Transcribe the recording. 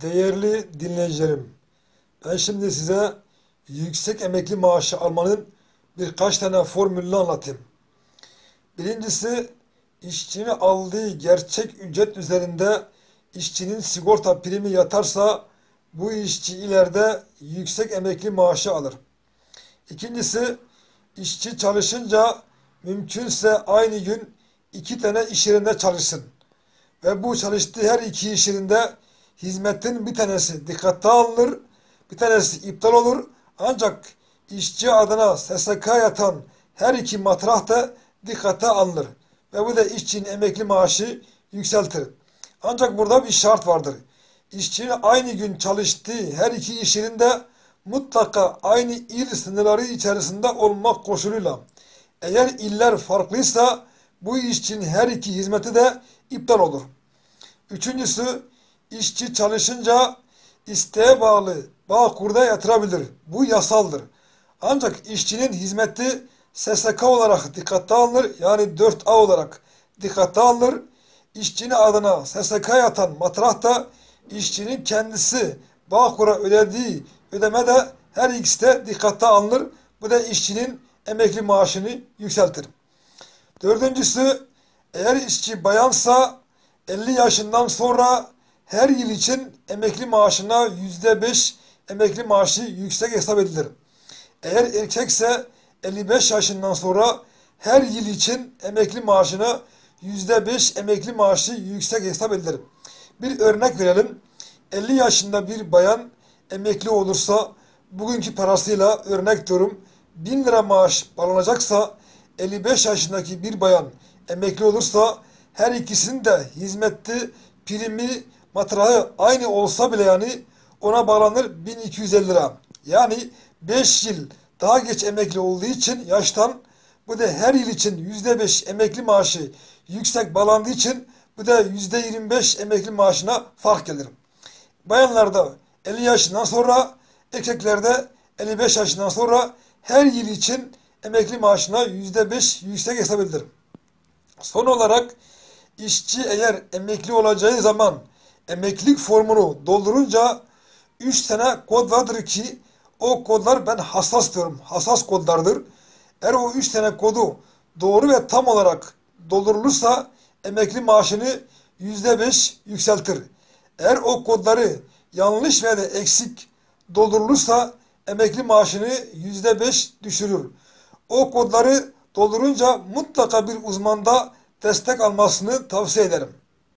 Değerli dinleyicilerim, ben şimdi size yüksek emekli maaşı almanın birkaç tane formülünü anlatayım. Birincisi, işçinin aldığı gerçek ücret üzerinde işçinin sigorta primi yatarsa bu işçi ileride yüksek emekli maaşı alır. İkincisi, işçi çalışınca mümkünse aynı gün iki tane iş yerinde çalışsın. Ve bu çalıştığı her iki iş yerinde hizmetin bir tanesi dikkate alınır, bir tanesi iptal olur. Ancak işçi adına SSK yatan her iki matrah da dikkate alınır. Ve bu da işçinin emekli maaşı yükseltir. Ancak burada bir şart vardır. İşçinin aynı gün çalıştığı her iki iş yerinde mutlaka aynı il sınırları içerisinde olmak koşuluyla. Eğer iller farklıysa bu işçinin her iki hizmeti de iptal olur. Üçüncüsü işçi çalışınca isteğe bağlı Bağkur'da yatırabilir. Bu yasaldır. Ancak işçinin hizmeti SSK olarak dikkate alınır. Yani 4A olarak dikkate alınır. İşçinin adına SSK yatan matrah da işçinin kendisi Bağkur'a ödediği ödeme de her ikisi de dikkate alınır. Bu da işçinin emekli maaşını yükseltir. Dördüncüsü eğer işçi bayansa 50 yaşından sonra her yıl için emekli maaşına yüzde beş emekli maaşı yüksek hesap edilir. Eğer erkekse 55 yaşından sonra her yıl için emekli maaşına yüzde beş emekli maaşı yüksek hesap edilir. Bir örnek verelim. 50 yaşında bir bayan emekli olursa bugünkü parasıyla örnek diyorum 1000 lira maaş bağlanacaksa 55 yaşındaki bir bayan emekli olursa her ikisinin de hizmetli primi matrahı aynı olsa bile yani ona bağlanır 1250 lira. Yani 5 yıl daha geç emekli olduğu için yaştan bu da her yıl için %5 emekli maaşı yüksek bağlandığı için bu da %25 emekli maaşına fark gelir. Bayanlarda 50 yaşından sonra erkeklerde 55 yaşından sonra her yıl için emekli maaşına %5 yüksek hesap edilir. Son olarak işçi eğer emekli olacağı zaman emeklilik formunu doldurunca 3 tane kod vardır ki o kodlar ben hassas diyorum. Hassas kodlardır. Eğer o 3 tane kodu doğru ve tam olarak doldurulursa emekli maaşını %5 yükseltir. Eğer o kodları yanlış veya da eksik doldurulursa emekli maaşını %5 düşürür. O kodları doldurunca mutlaka bir uzmanda destek almasını tavsiye ederim.